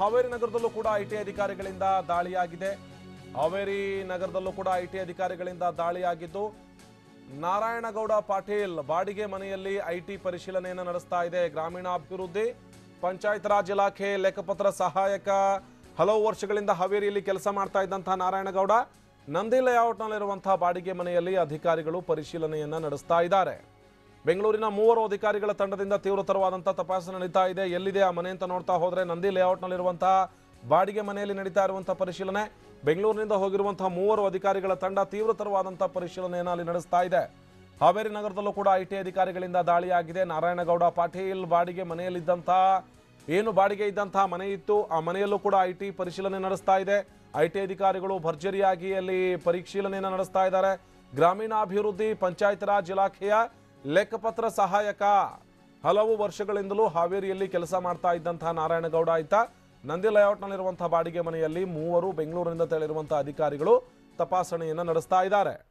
ಹಾವೇರಿ ನಗರದಲ್ಲೂ ಕೂಡ ಐಟಿ ಅಧಿಕಾರಿಗಳಿಂದ ದಾಳಿಯಾಗಿದೆ. ಹಾವೇರಿ ನಗರದಲ್ಲೂ ಕೂಡ ಐಟಿ ಅಧಿಕಾರಿಗಳಿಂದ ದಾಳಿಯಾಗಿದ್ದು, ನಾರಾಯಣಗೌಡ ಪಾಟೀಲ್ ಬಾಡಿಗೆ ಮನೆಯಲ್ಲಿ ಐಟಿ ಪರಿಶೀಲನೆಯನ್ನು ನಡೆಸ್ತಾ ಇದೆ. ಗ್ರಾಮೀಣಾಭಿವೃದ್ಧಿ, ಪಂಚಾಯತ್ ರಾಜ್ ಇಲಾಖೆ ಲೆಕ್ಕಪತ್ರ ಸಹಾಯಕ ಹಲವು ವರ್ಷಗಳಿಂದ ಹಾವೇರಿಯಲ್ಲಿ ಕೆಲಸ ಮಾಡ್ತಾ ಇದ್ದಂತಹ ನಾರಾಯಣಗೌಡ, ನಂದಿ ಲೇಔಟ್ನಲ್ಲಿರುವಂತಹ ಬಾಡಿಗೆ ಮನೆಯಲ್ಲಿ ಅಧಿಕಾರಿಗಳು ಪರಿಶೀಲನೆಯನ್ನು ನಡೆಸ್ತಾ ಇದ್ದಾರೆ. ಬೆಂಗಳೂರಿನ ಮೂವರು ಅಧಿಕಾರಿಗಳ ತಂಡದಿಂದ ತೀವ್ರತರವಾದಂತಹ ತಪಾಸಣೆ ನಡೀತಾ ಇದೆ. ಎಲ್ಲಿದೆ ಆ ಮನೆ ಅಂತ ನೋಡ್ತಾ ಹೋದ್ರೆ ನಂದಿ ಲೇಔಟ್ನಲ್ಲಿರುವಂತಹ ಬಾಡಿಗೆ ಮನೆಯಲ್ಲಿ ನಡೀತಾ ಇರುವಂತಹ ಪರಿಶೀಲನೆ. ಬೆಂಗಳೂರಿನಿಂದ ಹೋಗಿರುವಂತಹ ಮೂವರು ಅಧಿಕಾರಿಗಳ ತಂಡ ತೀವ್ರತರವಾದಂತಹ ಪರಿಶೀಲನೆಯನ್ನು ಅಲ್ಲಿ ನಡೆಸ್ತಾ ಇದೆ. ಹಾವೇರಿ ನಗರದಲ್ಲೂ ಕೂಡ ಐಟಿ ಅಧಿಕಾರಿಗಳಿಂದ ದಾಳಿಯಾಗಿದೆ. ನಾರಾಯಣಗೌಡ, ಪಾಟೀಲ್ ಬಾಡಿಗೆ ಮನೆಯಲ್ಲಿದ್ದಂತಹ ಏನು ಬಾಡಿಗೆ ಇದ್ದಂತಹ ಮನೆ ಇತ್ತು. ಆ ಮನೆಯಲ್ಲೂ ಕೂಡ ಐಟಿ ಪರಿಶೀಲನೆ ನಡೆಸ್ತಾ ಇದೆ. ಐಟಿ ಅಧಿಕಾರಿಗಳು ಭರ್ಜರಿಯಾಗಿ ಅಲ್ಲಿ ಪರಿಶೀಲನೆಯನ್ನು ನಡೆಸ್ತಾ ಇದ್ದಾರೆ. ಗ್ರಾಮೀಣಾಭಿವೃದ್ಧಿ, ಪಂಚಾಯತ್ ರಾಜ್ ಇಲಾಖೆಯ ಲೆಕ್ಕಪತ್ರ ಸಹಾಯಕ. ಹಲವು ವರ್ಷಗಳಿಂದಲೂ ಹಾವೇರಿಯಲ್ಲಿ ಕೆಲಸ ಮಾಡ್ತಾ ಇದ್ದಂತಹ ನಾರಾಯಣಗೌಡ ಆಯ್ತ. ನಂದಿ ಲೇಔಟ್ನಲ್ಲಿರುವಂತಹ ಬಾಡಿಗೆ ಮನೆಯಲ್ಲಿ ಮೂವರು ಬೆಂಗಳೂರಿನಿಂದ ತೆರಳಿರುವಂತಹ ಅಧಿಕಾರಿಗಳು ತಪಾಸಣೆಯನ್ನು ನಡೆಸ್ತಾ ಇದ್ದಾರೆ.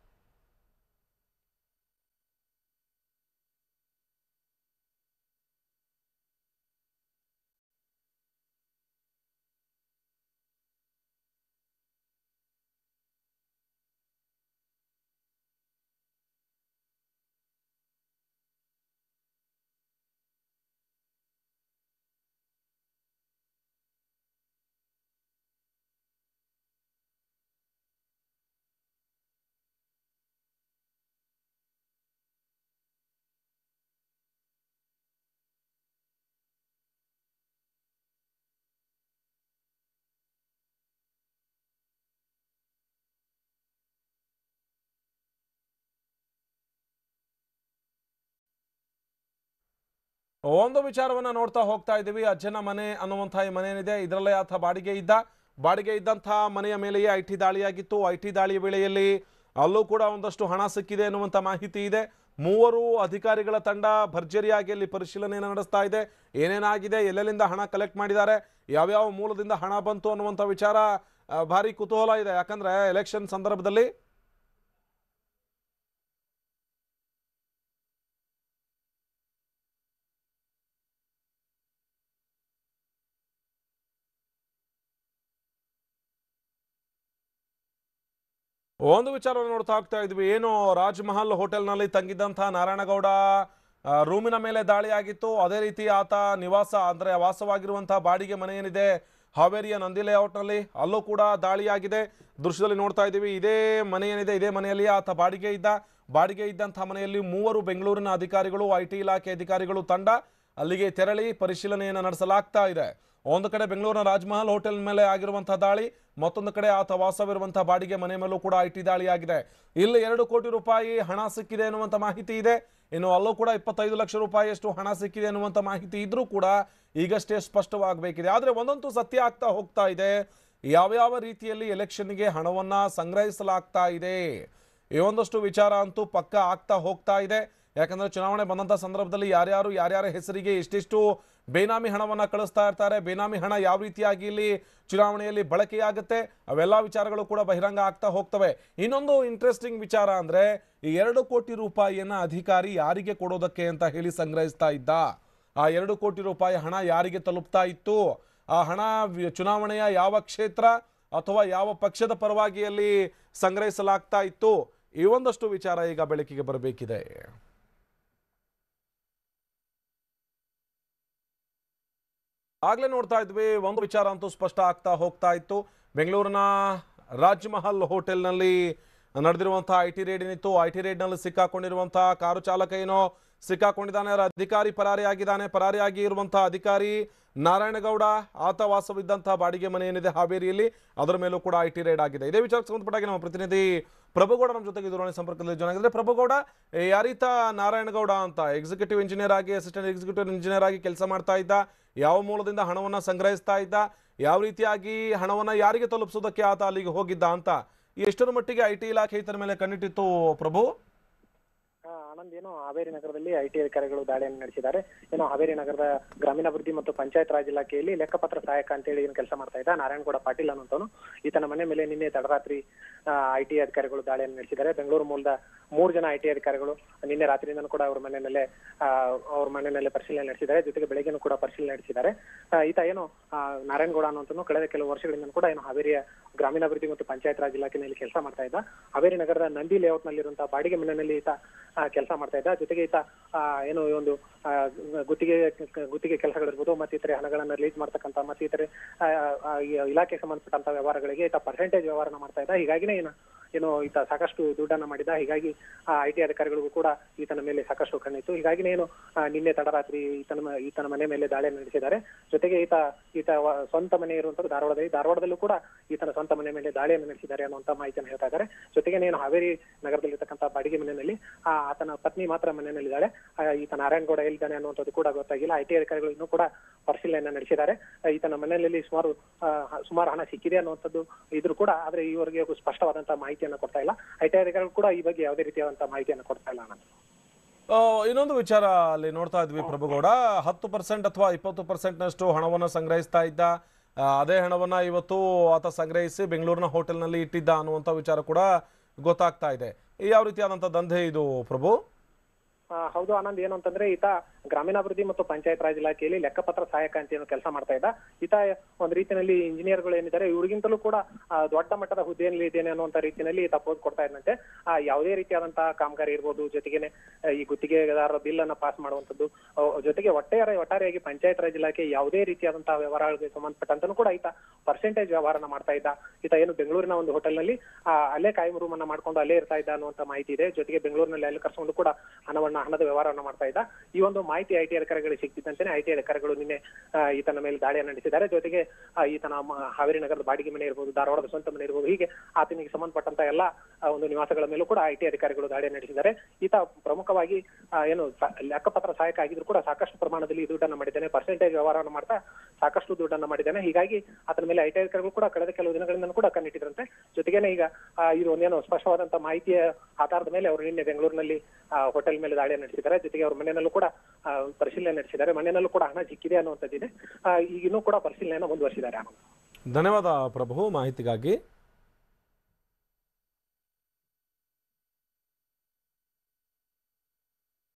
ಒಂದು ವಿಚಾರವನ್ನ ನೋಡ್ತಾ ಹೋಗ್ತಾ ಇದ್ದೀವಿ. ಅಜ್ಜನ ಮನೆ ಅನ್ನುವಂಥ ಈ ಮನೆ ಏನಿದೆ ಇದರಲ್ಲೇ ಆತ ಬಾಡಿಗೆ ಇದ್ದ. ಬಾಡಿಗೆ ಇದ್ದಂಥ ಮನೆಯ ಮೇಲೆಯೇ ಐ ಟಿ ದಾಳಿಯಾಗಿತ್ತು. ಐ ಟಿ ದಾಳಿ ವೇಳೆಯಲ್ಲಿ ಅಲ್ಲೂ ಕೂಡ ಒಂದಷ್ಟು ಹಣ ಸಿಕ್ಕಿದೆ ಎನ್ನುವಂಥ ಮಾಹಿತಿ ಇದೆ. ಮೂವರು ಅಧಿಕಾರಿಗಳ ತಂಡ ಭರ್ಜರಿಯಾಗಿ ಅಲ್ಲಿ ಪರಿಶೀಲನೆಯನ್ನು ನಡೆಸ್ತಾ ಇದೆ. ಏನೇನಾಗಿದೆ ಎಲ್ಲೆಲ್ಲಿಂದ ಹಣ ಕಲೆಕ್ಟ್ ಮಾಡಿದ್ದಾರೆ, ಯಾವ್ಯಾವ ಮೂಲದಿಂದ ಹಣ ಬಂತು ಅನ್ನುವಂಥ ವಿಚಾರ ಭಾರಿ ಕುತೂಹಲ ಇದೆ. ಯಾಕಂದ್ರೆ ಎಲೆಕ್ಷನ್ ಸಂದರ್ಭದಲ್ಲಿ ಒಂದು ವಿಚಾರವನ್ನು ನೋಡ್ತಾ ಹೋಗ್ತಾ ಇದ್ವಿ. ಏನು, ರಾಜ್ಮಹಲ್ ಹೋಟೆಲ್ನಲ್ಲಿ ತಂಗಿದ್ದಂತಹ ನಾರಾಯಣಗೌಡ ರೂಮಿನ ಮೇಲೆ ದಾಳಿ ಆಗಿತ್ತು ಅದೇ ರೀತಿ ಆತ ನಿವಾಸ, ಅಂದರೆ ವಾಸವಾಗಿರುವಂತಹ ಬಾಡಿಗೆ ಮನೆ ಏನಿದೆ, ಹಾವೇರಿಯ ನಂದಿ ಲೇಔಟ್ನಲ್ಲಿ ಅಲ್ಲೂ ಕೂಡ ದಾಳಿಯಾಗಿದೆ. ದೃಶ್ಯದಲ್ಲಿ ನೋಡ್ತಾ ಇದ್ದೀವಿ, ಇದೇ ಮನೆ ಏನಿದೆ, ಇದೇ ಮನೆಯಲ್ಲಿ ಆತ ಬಾಡಿಗೆ ಇದ್ದ. ಬಾಡಿಗೆ ಇದ್ದಂಥ ಮನೆಯಲ್ಲಿ ಮೂವರು ಬೆಂಗಳೂರಿನ ಅಧಿಕಾರಿಗಳು, ಐ ಇಲಾಖೆ ಅಧಿಕಾರಿಗಳು ತಂಡ, ಅಲ್ಲಿಗೆ ತೆರಳಿ ಪರಿಶೀಲನೆಯನ್ನು ನಡೆಸಲಾಗ್ತಾ ಇದೆ. ಒಂದು ಕಡೆ ಬೆಂಗಳೂರಿನ ರಾಜ್ಮಹಲ್ ಹೋಟೆಲ್ ಮೇಲೆ ಆಗಿರುವಂತಹ ದಾಳಿ, ಮತ್ತೊಂದು ಕಡೆ ಆತ ವಾಸವಿರುವಂತಹ ಬಾಡಿಗೆ ಮನೆ ಮೇಲೂ ಕೂಡ ಐಟಿ ದಾಳಿಯಾಗಿದೆ. ಇಲ್ಲಿ ಎರಡು ಕೋಟಿ ರೂಪಾಯಿ ಹಣ ಸಿಕ್ಕಿದೆ ಎನ್ನುವಂಥ ಮಾಹಿತಿ ಇದೆ. ಇನ್ನು ಅಲ್ಲೂ ಕೂಡ ಇಪ್ಪತ್ತೈದು ಲಕ್ಷ ರೂಪಾಯಿಯಷ್ಟು ಹಣ ಸಿಕ್ಕಿದೆ ಅನ್ನುವಂಥ ಮಾಹಿತಿ ಇದ್ರೂ ಕೂಡ ಈಗಷ್ಟೇ ಸ್ಪಷ್ಟವಾಗಬೇಕಿದೆ. ಆದರೆ ಒಂದಂತೂ ಸತ್ಯ ಆಗ್ತಾ ಹೋಗ್ತಾ ಇದೆ. ಯಾವ್ಯಾವ ರೀತಿಯಲ್ಲಿ ಎಲೆಕ್ಷನ್ಗೆ ಹಣವನ್ನ ಸಂಗ್ರಹಿಸಲಾಗ್ತಾ ಇದೆ? ಈ ಒಂದಷ್ಟು ವಿಚಾರ ಅಂತೂ ಪಕ್ಕ ಆಗ್ತಾ ಹೋಗ್ತಾ ಇದೆ. ಯಾಕಂದ್ರೆ ಚುನಾವಣೆ ಬಂದಂತ ಸಂದರ್ಭದಲ್ಲಿ ಯಾರ್ಯಾರು, ಯಾರ್ಯಾರ ಹೆಸರಿಗೆ ಎಷ್ಟೆಷ್ಟು ಬೇನಾಮಿ ಹಣವನ್ನ ಕಳಿಸ್ತಾ ಇರ್ತಾರೆ. ಬೇನಾಮಿ ಹಣ ಯಾವ ರೀತಿಯಾಗಿ ಇಲ್ಲಿ ಚುನಾವಣೆಯಲ್ಲಿ ಬಳಕೆಯಾಗುತ್ತೆ? ಅವೆಲ್ಲ ವಿಚಾರಗಳು ಕೂಡ ಬಹಿರಂಗ ಆಗ್ತಾ ಹೋಗ್ತವೆ. ಇನ್ನೊಂದು ಇಂಟ್ರೆಸ್ಟಿಂಗ್ ವಿಚಾರ ಅಂದ್ರೆ, ಈ ಎರಡು ಕೋಟಿ ರೂಪಾಯಿಯನ್ನ ಅಧಿಕಾರಿ ಯಾರಿಗೆ ಕೊಡೋದಕ್ಕೆ ಅಂತ ಹೇಳಿ ಸಂಗ್ರಹಿಸ್ತಾ ಇದ್ದ. ಆ ಎರಡು ಕೋಟಿ ರೂಪಾಯಿ ಹಣ ಯಾರಿಗೆ ತಲುಪ್ತಾ ಇತ್ತು? ಆ ಹಣ ಚುನಾವಣೆಯ ಯಾವ ಕ್ಷೇತ್ರ ಅಥವಾ ಯಾವ ಪಕ್ಷದ ಪರವಾಗಿ ಅಲ್ಲಿ ಸಂಗ್ರಹಿಸಲಾಗ್ತಾ ಇತ್ತು? ಈ ಒಂದಷ್ಟು ವಿಚಾರ ಈಗ ಬೆಳಕಿಗೆ ಬರಬೇಕಿದೆ. ಆಗ್ಲೇ ನೋಡ್ತಾ ಇದ್ವಿ, ಒಂದು ವಿಚಾರ ಅಂತೂ ಸ್ಪಷ್ಟ ಆಗ್ತಾ ಹೋಗ್ತಾ ಇತ್ತು. ಬೆಂಗಳೂರಿನ ರಾಜ್ ಮಹಲ್ ಹೋಟೆಲ್ನಲ್ಲಿ ನಡೆದಿರುವಂತಹ ಐ ಟಿ ರೇಡ್ ಏನಿತ್ತು, ಐ ಟಿ ರೇಡ್ನಲ್ಲಿ ಸಿಕ್ಕಾಕೊಂಡಿರುವಂತಹ ಕಾರು ಚಾಲಕ ಏನೋ ಸಿಕ್ಕಾಕೊಂಡಿದ್ದಾನೆ ಪರಾರಿ ಅಧಿಕಾರಿ ಪರಾರಿಯಾಗಿದ್ದಾನೆ, ಪರಾರಿಯಾಗಿ ಇರುವಂತಹ ಅಧಿಕಾರಿ ನಾರಾಯಣಗೌಡ, ಆತ ವಾಸವಿದ್ದಂತಹ ಬಾಡಿಗೆ ಮನೆ ಏನಿದೆ ಹಾವೇರಿಯಲ್ಲಿ, ಅದರ ಮೇಲೂ ಕೂಡ ಐ ರೇಡ್ ಆಗಿದೆ. ಇದೇ ವಿಚಾರಕ್ಕೆ ಸಂಬಂಧಪಟ್ಟಾಗಿ ನಮ್ಮ ಪ್ರತಿನಿಧಿ ಪ್ರಭುಗೌಡ ನಮ್ಮ ಜೊತೆಗೆ ದೂರವಾಣಿ ಸಂಪರ್ಕದಲ್ಲಿ ಜಾಯ್ನ್ ಆಗಿದ್ರೆ ಪ್ರಭುಗೌಡ ಯಾರೀತ ನಾರಾಯಣಗೌಡ ಅಂತ ಎಕ್ಸಿಕ್ಯೂಟಿವ್ ಇಂಜಿನಿಯರ್ ಆಗಿ ಅಸಿಸ್ಟೆಂಟ್ ಎಕ್ಸಿಕ್ಯೂಟಿವ್ ಇಂಜಿನಿಯರ್ ಆಗಿ ಕೆಲಸ ಮಾಡ್ತಾ ಇದ್ದ, ಯಾವ ಮೂಲದಿಂದ ಹಣವನ್ನ ಸಂಗ್ರಹಿಸ್ತಾ ಇದ್ದ, ಯಾವ ರೀತಿಯಾಗಿ ಹಣವನ್ನ ಯಾರಿಗೆ ತಲುಪಿಸೋದಕ್ಕೆ ಆತ ಅಲ್ಲಿಗೆ ಹೋಗಿದ್ದ ಅಂತ ಎಷ್ಟರ ಮಟ್ಟಿಗೆ ಐ ಟಿ ಇಲಾಖೆ ಈತನ ಮೇಲೆ ಕಣ್ಣಿಟ್ಟಿತ್ತು ಪ್ರಭು? ಆನಂದ್ ಏನು ಹಾವೇರಿ ನಗರದಲ್ಲಿ ಐಟಿ ಅಧಿಕಾರಿಗಳು ದಾಳಿಯನ್ನು ನಡೆಸಿದ್ದಾರೆ. ಏನು ಹಾವೇರಿ ನಗರದ ಗ್ರಾಮೀಣಾಭಿವೃದ್ಧಿ ಮತ್ತು ಪಂಚಾಯತ್ ರಾಜ್ ಇಲಾಖೆಯಲ್ಲಿ ಲೆಕ್ಕಪತ್ರ ಸಹಾಯಕ ಅಂತ ಹೇಳಿ ಏನು ಕೆಲಸ ಮಾಡ್ತಾ ಇದ್ದ ನಾರಾಯಣಗೌಡ ಪಾಟೀಲ್ ಅನ್ನುವಂಥವನು. ಈತನ ಮನೆ ಮೇಲೆ ನಿನ್ನೆ ತಡರಾತ್ರಿ ಐಟಿ ಅಧಿಕಾರಿಗಳು ದಾಳಿಯನ್ನು ನಡೆಸಿದ್ದಾರೆ. ಬೆಂಗಳೂರು ಮೂಲದ ಮೂರು ಜನ ಐ ಅಧಿಕಾರಿಗಳು ನಿನ್ನೆ ರಾತ್ರಿಯಿಂದನೂ ಕೂಡ ಅವ್ರ ಮನೆಯಲ್ಲೇ ಅವ್ರ ಮನೆಯಲ್ಲೇ ಪರಿಶೀಲನೆ ನಡೆಸಿದ್ದಾರೆ. ಜೊತೆಗೆ ಬೆಳಗ್ಗೆನೂ ಕೂಡ ಪರಿಶೀಲನೆ ನಡೆಸಿದ್ದಾರೆ. ಈತ ಏನು ನಾರಾಯಣಗೌಡ ಅನ್ನುವಂತನು ಕಳೆದ ಕೆಲವು ವರ್ಷಗಳಿಂದ ಕೂಡ ಏನು ಹಾವೇರಿಯ ಗ್ರಾಮೀಣಾಭಿವೃದ್ಧಿ ಮತ್ತು ಪಂಚಾಯತ್ ರಾಜ್ ಇಲಾಖೆಯಲ್ಲಿ ಕೆಲಸ ಮಾಡ್ತಾ ಇದ್ದ. ಹಾವೇರಿ ನಗರದ ನಂದಿ ಲೇಔಟ್ ನಲ್ಲಿರುವಂತಹ ಬಾಡಿಗೆ ಮನೆಯಲ್ಲಿ ಈತ ಕೆಲಸ ಮಾಡ್ತಾ ಇದ್ದ. ಜೊತೆಗೆ ಈತ ಏನು ಈ ಒಂದು ಗುತ್ತಿಗೆ ಗುತ್ತಿಗೆ ಕೆಲಸಗಳಿರ್ಬೋದು, ಮತ್ತೆ ಇತರೆ ಹಣಗಳನ್ನ ರಿಲೀಸ್ ಮಾಡ್ತಕ್ಕಂತ ಮತ್ತೆ ಈ ಇಲಾಖೆಗೆ ಸಂಬಂಧಪಟ್ಟಂತ ವ್ಯವಹಾರಗಳಿಗೆ ಈತ ಪರ್ಸೆಂಟೇಜ್ ವ್ಯವಹಾರನ ಮಾಡ್ತಾ ಇದ್ದ. ಹೀಗಾಗಿನೇ ಏನು ಏನು ಈತ ಸಾಕಷ್ಟು ದುಡ್ಡನ್ನ ಮಾಡಿದ. ಹೀಗಾಗಿ ಐ ಟಿ ಅಧಿಕಾರಿಗಳಿಗೂ ಕೂಡ ಈತನ ಮೇಲೆ ಸಾಕಷ್ಟು ಕಣ್ಣಿತ್ತು. ಹೀಗಾಗಿ ಏನು ಆ, ನಿನ್ನೆ ತಡರಾತ್ರಿ ಈತನ ಈತನ ಮನೆ ಮೇಲೆ ದಾಳಿ ನಡೆಸಿದ್ದಾರೆ. ಜೊತೆಗೆ ಈತ ಈತ ಸ್ವಂತ ಮನೆ ಇರುವಂತದ್ದು ಧಾರವಾಡದಲ್ಲಿ. ಧಾರವಾಡದಲ್ಲೂ ಕೂಡ ಈತನ ಸ್ವಂತ ಮನೆ ಮೇಲೆ ದಾಳಿಯನ್ನು ನಡೆಸಿದ್ದಾರೆ ಅನ್ನುವಂತ ಮಾಹಿತಿಯನ್ನು ಹೇಳ್ತಾ ಇದ್ದಾರೆ. ಜೊತೆಗೆ ಏನು ಹಾವೇರಿ ನಗರದಲ್ಲಿರ್ತಕ್ಕಂಥ ಬಾಡಿಗೆ ಮನೆಯಲ್ಲಿ ಆ ಆತನ ಪತ್ನಿ ಮಾತ್ರ ಮನೆಯಲ್ಲಿದ್ದಾಳೆ. ಆ, ಈತ ನಾರಾಯಣಗೌಡ ಎಲ್ಲಿದ್ದಾನೆ ಅನ್ನುವಂಥದ್ದು ಕೂಡ ಗೊತ್ತಾಗಿಲ್ಲ. ಐ ಟಿ ಅಧಿಕಾರಿಗಳು ಇನ್ನೂ ಕೂಡ ಪರಿಶೀಲನೆ ನಡೆಸಿದ್ದಾರೆ. ಈತನ ಮನೆಯಲ್ಲಿ ಸುಮಾರು ಆ, ಸುಮಾರು ಹಣ ಸಿಕ್ಕಿದೆ ಅನ್ನುವಂಥದ್ದು ಇದ್ರು ಕೂಡ ಆದ್ರೆ ಈವರೆಗೆ ಸ್ಪಷ್ಟವಾದಂತಹ ಮಾಹಿತಿಯನ್ನು ಕೊಡ್ತಾ ಇಲ್ಲ. ಐ ಟಿ ಅಧಿಕಾರಿಗಳು ಕೂಡ ಈ ಬಗ್ಗೆ ಯಾವುದೇ ರೀತಿಯಾದಂತಹ ಮಾಹಿತಿಯನ್ನು ಕೊಡ್ತಾ ಇಲ್ಲ ನಾನು. ಇನ್ನೊಂದು ವಿಚಾರ ಅಲ್ಲಿ ನೋಡ್ತಾ ಇದ್ವಿ ಪ್ರಭುಗೌಡ. ಹತ್ತು ಪರ್ಸೆಂಟ್ ಅಥವಾ ಇಪ್ಪತ್ತು ಪರ್ಸೆಂಟ್ನಷ್ಟು ಹಣವನ್ನು ಸಂಗ್ರಹಿಸ್ತಾ ಇದ್ದ ಅದೇ ಹಣವನ್ನ ಇವತ್ತು ಆತ ಸಂಗ್ರಹಿಸಿ ಬೆಂಗಳೂರಿನ ಹೋಟೆಲ್ನಲ್ಲಿ ಇಟ್ಟಿದ್ದ ಅನ್ನುವಂಥ ವಿಚಾರ ಕೂಡ ಗೊತ್ತಾಗ್ತಾ ಇದೆ. ಯಾವ ರೀತಿಯಾದಂತಹ ದಂಧೆ ಇದು ಪ್ರಭು? ಆ, ಹೌದು ಆನಂದ್ ಏನು ಅಂತಂದ್ರೆ ಈತ ಗ್ರಾಮೀಣಾಭಿವೃದ್ಧಿ ಮತ್ತು ಪಂಚಾಯತ್ ರಾಜ್ ಇಲಾಖೆಯಲ್ಲಿ ಲೆಕ್ಕಪತ್ರ ಸಹಾಯಕ ಅಂತ ಏನು ಕೆಲಸ ಮಾಡ್ತಾ ಇದ್ದ. ಈತ ಒಂದ್ ರೀತಿಯಲ್ಲಿ ಇಂಜಿನಿಯರ್ಗಳು ಏನಿದ್ದಾರೆ ಇವ್ರಿಗಿಂತಲೂ ಕೂಡ ದೊಡ್ಡ ಮಟ್ಟದ ಹುದ್ದೆಯಲ್ಲಿ ಇದ್ದೇನೆ ಅನ್ನುವಂತ ರೀತಿಯಲ್ಲಿ ಈತ ಕೊಡ್ತಾ ಇದ್ದಂತೆ ಆ, ಯಾವುದೇ ರೀತಿಯಾದಂತಹ ಕಾಮಗಾರಿ ಇರ್ಬೋದು ಜೊತೆಗೇನೆ ಈ ಗುತ್ತಿಗೆದಾರರ ಬಿಲ್ ಅನ್ನ ಪಾಸ್ ಮಾಡುವಂತದ್ದು ಜೊತೆಗೆ ಒಟ್ಟಾರೆ ಒಟ್ಟಾರೆಯಾಗಿ ಪಂಚಾಯತ್ ರಾಜ್ ಇಲಾಖೆ ಯಾವುದೇ ರೀತಿಯಾದಂತಹ ವ್ಯವಹಾರಗಳಿಗೆ ಸಂಬಂಧಪಟ್ಟಂತನೂ ಕೂಡ ಈತ ಪರ್ಸೆಂಟೇಜ್ ವ್ಯವಹಾರನ ಮಾಡ್ತಾ ಇದ್ದ. ಈತ ಏನು ಬೆಂಗಳೂರಿನ ಒಂದು ಹೋಟೆಲ್ನಲ್ಲಿ ಅಲ್ಲೇ ಕಾಯಂ ರೂಮ್ ಅನ್ನ ಮಾಡ್ಕೊಂಡು ಅಲ್ಲೇ ಇರ್ತಾ ಇದ್ದ ಅನ್ನುವಂತ ಮಾಹಿತಿ ಇದೆ. ಜೊತೆಗೆ ಬೆಂಗಳೂರಿನಲ್ಲಿ ಅಲ್ಲಿ ಕರ್ಸ್ಕೊಂಡು ಕೂಡ ಹಣವನ್ನ ಹಣದ ವ್ಯವಹಾರವನ್ನ ಮಾಡ್ತಾ ಇದ್ದ. ಈ ಒಂದು ಮಾಹಿತಿ ಐ ಟಿ ಅಧಿಕಾರಿಗಳಿಗೆ ಐ ಟಿ ಅಧಿಕಾರಿಗಳು ನಿನ್ನೆ ಈತನ ಮೇಲೆ ದಾಳಿಯನ್ನು ನಡೆಸಿದ್ದಾರೆ. ಜೊತೆಗೆ ಈತನ ಹಾವೇರಿ ನಗರದ ಬಾಡಿಗೆ ಮನೆ ಇರ್ಬೋದು, ಧಾರವಾಡದ ಸ್ವಂತ ಮನೆ ಇರ್ಬೋದು, ಹೀಗೆ ಆತನಿಗೆ ಸಂಬಂಧಪಟ್ಟಂತ ಎಲ್ಲ ಒಂದು ನಿವಾಸಗಳ ಮೇಲೂ ಕೂಡ ಐ ಟಿ ಅಧಿಕಾರಿಗಳು ದಾಳಿ ನಡೆಸಿದ್ದಾರೆ. ಈತ ಪ್ರಮುಖವಾಗಿ ಏನು ಲೆಕ್ಕಪತ್ರ ಸಹಾಯಕ ಆಗಿದ್ರು ಕೂಡ ಸಾಕಷ್ಟು ಪ್ರಮಾಣದಲ್ಲಿ ದುಡ್ಡನ್ನು ಮಾಡಿದ್ದಾನೆ. ಪರ್ಸೆಂಟೇಜ್ ವ್ಯವಹಾರವನ್ನು ಮಾಡ್ತಾ ಸಾಕಷ್ಟು ದುಡ್ಡನ್ನು ಮಾಡಿದ್ದಾನೆ. ಹೀಗಾಗಿ ಆತನ ಮೇಲೆ ಐ ಟಿ ಅಧಿಕಾರಿಗಳು ಕೂಡ ಕಳೆದ ಕೆಲವು ದಿನಗಳಿಂದ ಕೂಡ ಕಣ್ಣಿಟ್ಟಿದ್ರಂತೆ. ಜೊತೆಗೇನೆ ಈಗ ಇದು ಒಂದೇನು ಸ್ಪಷ್ಟವಾದಂತ ಮಾಹಿತಿಯ ಆಧಾರದ ಮೇಲೆ ಅವರು ನಿನ್ನೆ ಬೆಂಗಳೂರಿನಲ್ಲಿ ಹೋಟೆಲ್ ಮೇಲೆ ದಾಳಿ ನಡೆಸಿದ್ದಾರೆ. ಜೊತೆಗೆ ಅವ್ರ ಮನೆಯಲ್ಲೂ ಕೂಡ ಪರಿಶೀಲನೆ ನಡೆಸಿದ್ದಾರೆ. ಮನೆಯಲ್ಲೂ ಕೂಡ ಹಣ ಸಿಕ್ಕಿದೆ ಅನ್ನುವಂಥದ್ದಿದೆ. ಇನ್ನೂ ಕೂಡ ಪರಿಶೀಲನೆಯನ್ನು ಮುಂದುವರಿಸಿದ್ದಾರೆ. ಧನ್ಯವಾದ ಪ್ರಭು ಮಾಹಿತಿಗಾಗಿ.